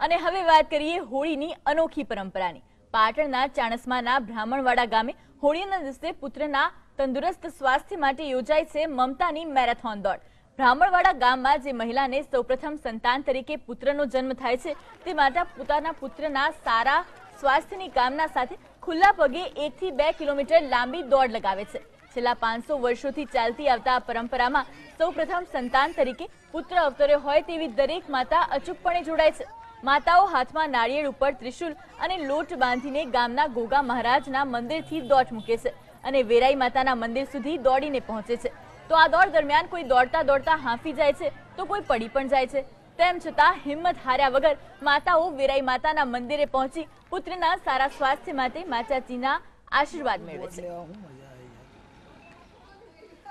અને હવે વાત કરીએ હોળીની અનોખી પરંપરાની. પાટણના ચાણસમાના બ્રાહ્મણવાડા ગામે હોળીના દિવસે પુત્રના તંદુરસ્ત સ્વાસ્થ્ય માટે યોજાય છે મમતાની મેરેથોન દોડ. બ્રાહ્મણવાડા ગામમાં જે મહિલાને સૌપ્રથમ સંતાન તરીકે પુત્રનો જન્મ થાય છે, તે માતા પોતાના પુત્રના સારા સ્વાસ્થ્યની કામના સાથે ખુલ્લા પગે એકથી બે કિલોમીટર લાંબી દોડ લગાવે છે. છેલ્લા પાંચસો વર્ષોથી ચાલતી આવતા આ પરંપરામાં સૌપ્રથમ સંતાન તરીકે પુત્ર અવતર્યો હોય તેવી દરેક માતા અચૂકપણે જોડાય છે. માતાઓ હાથમાં નાળિયેર ઉપર ત્રિશુલ અને લોટ બાંધીને ગામના ગોગા મહારાજના મંદિરથી દોટ મૂકે છે અને વેરાઈ માતાના મંદિર સુધી દોડીને પહોંચે છે. તો આ દોડ દરમિયાન કોઈ દોડતા દોડતા હાંફી જાય છે તો કોઈ પડી પણ જાય છે. તેમ છતાં હિંમત હાર્યા વગર માતાઓ વેરાઈ માતાના મંદિરે પહોંચી પુત્રના સારા સ્વાસ્થ્ય માટે માતાજીના આશીર્વાદ મેળવે છે.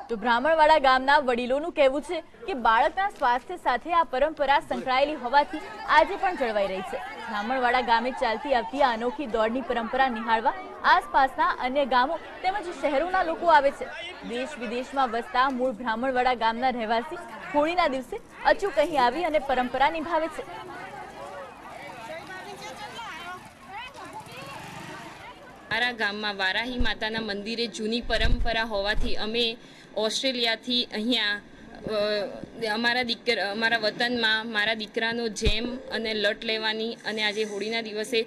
તો બ્રાહ્મણવાડા ગામના વડીલોનું કહેવું છે કે બાળકના સ્વાસ્થ્ય સાથે આ પરંપરા સંકળાયેલી હોવાથી આજે પણ જળવાઈ રહી છે. બ્રાહ્મણવાડા ગામે ચાલતી આવતી આ અનોખી દોડની પરંપરા નિહાળવા આસપાસના અન્ય ગામો તેમજ શહેરોના લોકો આવે છે. દેશ વિદેશમાં વસતા મૂળ બ્રાહ્મણવાડા ગામના રહેવાસી હોળીના દિવસે અચૂક અહીં આવી અને પરંપરા નિભાવે છે. મારા ગામમાં વારાહી માતાના મંદિરે જૂની પરંપરા હોવાથી અમે ઓસ્ટ્રેલિયાથી અહીંયા અમારા દીકર, અમારા વતનમાં મારા દીકરાનો જેમ અને લટ લેવાની અને આજે હોળીના દિવસે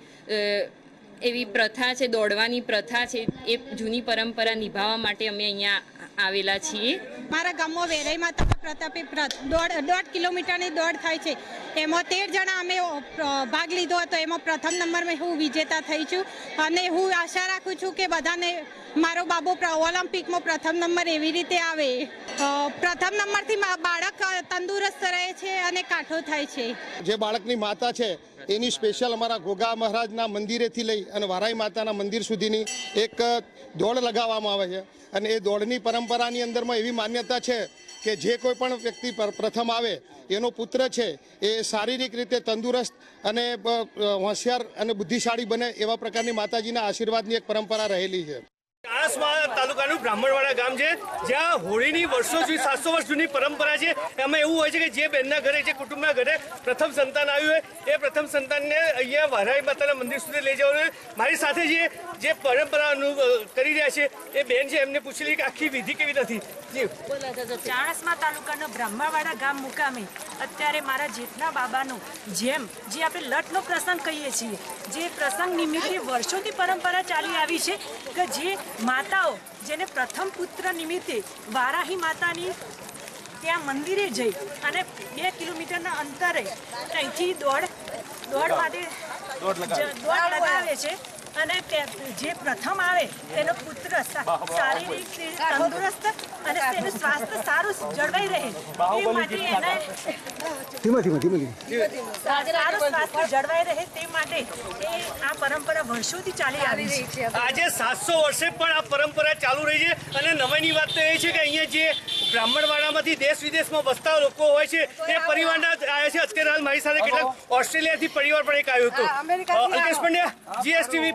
એવી પ્રથા છે, દોડવાની પ્રથા છે, એ જૂની પરંપરા નિભાવવા માટે અમે અહીંયા આવેલા છીએ. મારા ગામમાં વેરાઈમાં માતા પ્રતાપે દોઢ દોઢ કિલોમીટરની દોડ થાય છે. એમાં તેર જણા અમે ભાગ લીધો હતો. એમાં પ્રથમ નંબરમાં હું વિજેતા થઈ છું. અને હું આશા રાખું છું કે બધાને મારો બાબો પ્ર- ઓલિમ્પિકમાં પ્રથમ નંબર એવી રીતે આવે. પ્રથમ નંબરથી મા- બાળક તંદુરસ્ત રહે છે અને કાઠો થાય છે. જે બાળકની માતા છે એની સ્પેશિયલ અમારા ગોગા મહારાજના મંદિરેથી લઈ અને વારાઈ માતાના મંદિર સુધીની એક દોડ લગાવવામાં આવે છે. અને એ દોડની પરંપરાની અંદરમાં એવી માન્યતા છે કે જે કોઈ પણ વ્યક્તિ પર- પ્રથમ આવે, એનો પુત્ર છે, એ શારીરિક રીતે તંદુરસ્ત અને હોશિયાર અને બુદ્ધિશાળી બને એવા પ્રકારની માતાજીના આશીર્વાદની એક પરંપરા રહેલી છે. ચાણસ્મા તાલુકાનું બ્રાહ્મણવાડા ગામ છે, જ્યાં હોળીની વર્ષો જૂની સાતસો વર્ષ જૂની પરંપરા છે. એમાં એવું હોય છે કે જે બેનના ઘરે, જે કુટુંબના ઘરે પ્રથમ સંતાન આવ્યું હોય, એ પ્રથમ સંતાનને અહીંયા વારાઈ માતાના મંદિર સુધી લઈ જવાનું. મારી સાથે જે જે પરંપરા કરી રહ્યા છે, એ બેન છે, એમને પૂછેલી કે આખી વિધિ કેવી નથી. ચાણસમા તાલુકાનો બ્રહ્માવાડા ગામ મુકામે અત્યારે મારા જેઠના બાબાનો જેમ, જે આપણે લટનો પ્રસંગ કહીએ છીએ, જે પ્રસંગ નિમિત્તે વર્ષોથી પરંપરા ચાલી આવી છે કે જે માતાઓ જેને પ્રથમ પુત્ર નિમિત્તે વારાહી માતાની ત્યાં મંદિરે જઈ અને બે કિલોમીટરના અંતરે અહીંથી દોડ દોડ માટે દોડ લગાવે છે. અને જે પ્રથમ આવે તેનો પુત્ર શારીરિક તંદુરસ્ત અને તેનું સ્વાસ્થ્ય સારું જળવાઈ રહે. એ માટે એને સારું સ્વાસ્થ્ય જળવાઈ રહે તે માટે એ આ પરંપરા વર્ષોથી ચાલી આવી છે. આજે સાતસો વર્ષે પણ આ પરંપરા ચાલુ રહી છે અને નવાઈની વાત તો એ છે કે અહીંયા જે બ્રાહ્મણવાડામાંથી દેશ વિદેશમાં વસતા લોકો હોય છે એ પરિવારના આવ્યા છે. અત્યારે હાલ મારી સાથે કેટલાક ઓસ્ટ્રેલિયાથી પરિવાર પણ એક આવ્યું હતું. અ, અલ્પેશ પંડ્યા જીએસટીવી